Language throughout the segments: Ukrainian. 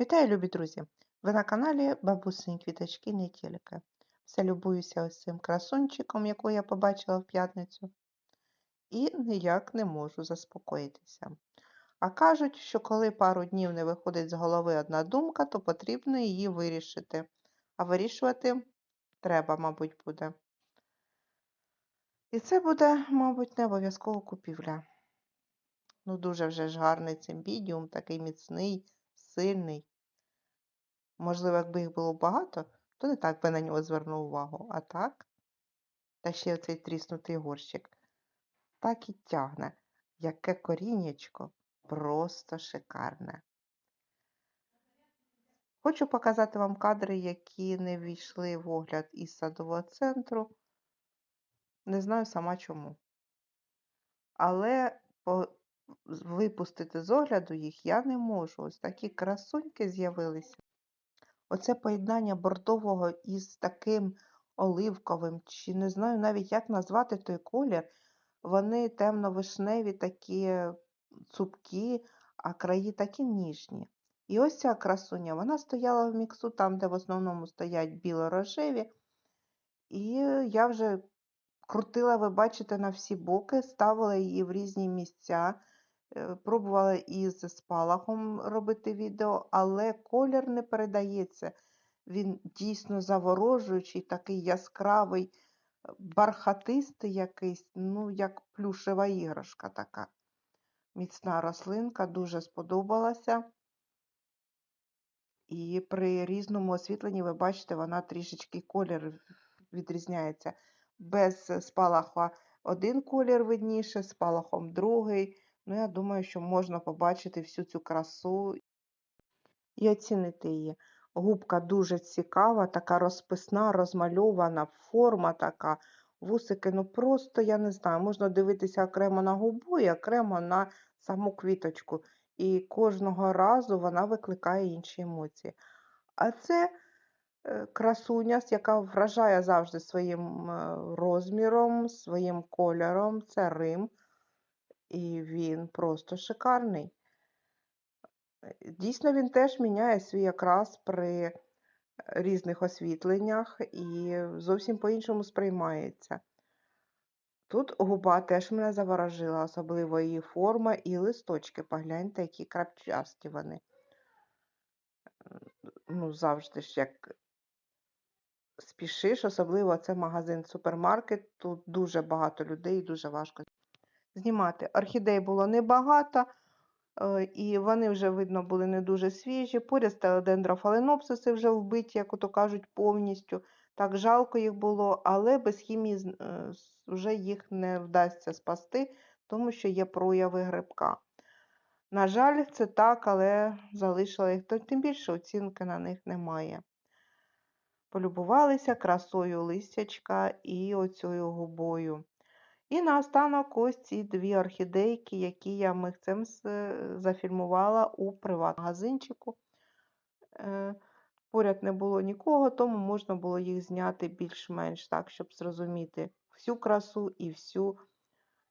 Вітаю, любі друзі! Ви на каналі Бабусині квіточки не тільки. Все любуюся ось цим красунчиком, яку я побачила в п'ятницю, і ніяк не можу заспокоїтися. А кажуть, що коли пару днів не виходить з голови одна думка, то потрібно її вирішити. А вирішувати треба, мабуть, буде. І це буде, мабуть, не обов'язково купівля. Ну, дуже вже ж гарний цимбідіум, такий міцний, сильний. Можливо, якби їх було багато, то не так би на нього звернув увагу. А так, та ще оцей тріснутий горщик. Так і тягне. Яке коріннячко, просто шикарне. Хочу показати вам кадри, які не війшли в огляд із садового центру. Не знаю сама чому. Але. Випустити з огляду їх я не можу. Ось такі красуньки з'явилися. Оце поєднання бордового із таким оливковим, чи не знаю навіть, як назвати той колір. Вони темно-вишневі, такі цупкі, а краї такі ніжні. І ось ця красуня, вона стояла в міксу, там, де в основному стоять біло-рожеві. І я вже крутила, ви бачите, на всі боки, ставила її в різні місця. Е, пробувала із спалахом робити відео, але колір не передається. Він дійсно заворожуючий, такий яскравий, бархатистий якийсь, ну, як плюшева іграшка така. Міцна рослинка, дуже сподобалася. І при різному освітленні, ви бачите, вона трішечки колір відрізняється. Без спалаха один колір видніше, спалахом другий. Ну, я думаю, що можна побачити всю цю красу і оцінити її. Губка дуже цікава, така розписна, розмальована, форма така. Вусики, ну просто, я не знаю, можна дивитися окремо на губу і окремо на саму квіточку. І кожного разу вона викликає інші емоції. А це е, красуня, яка вражає завжди своїм е, розміром, своїм кольором. Це Рим і він просто шикарний. Дійсно, він теж міняє свій якраз при різних освітленнях і зовсім по-іншому сприймається. Тут губа теж мене заворожила, особливо її форма і листочки. Погляньте, які крапчасті вони. Ну, завжди ж як спішиш, особливо це магазин супермаркет. Тут дуже багато людей і дуже важко знімати. Орхідей було небагато, е, і вони вже, видно, були не дуже свіжі. Поряд стали дендрофаленопсиси вже вбиті, як ото кажуть, повністю. Так жалко їх було, але без хімії е, вже їх не вдасться спасти, тому що є прояви грибка. На жаль, це так, але залишила їх, тим більше оцінки на них немає. Полюбувалися красою листячка і оцею губою. І наостанок ось ці дві орхідейки, які я михцем зафільмувала у приватному магазинчику. Е, поряд не було нікого, тому можна було їх зняти більш-менш так, щоб зрозуміти всю красу і всю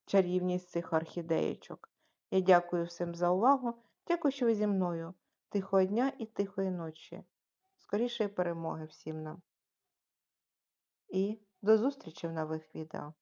чарівність цих орхідеєчок. Я дякую всім за увагу. Дякую, що ви зі мною. Тихого дня і тихої ночі. Скорішої перемоги всім нам. І до зустрічі в нових відео.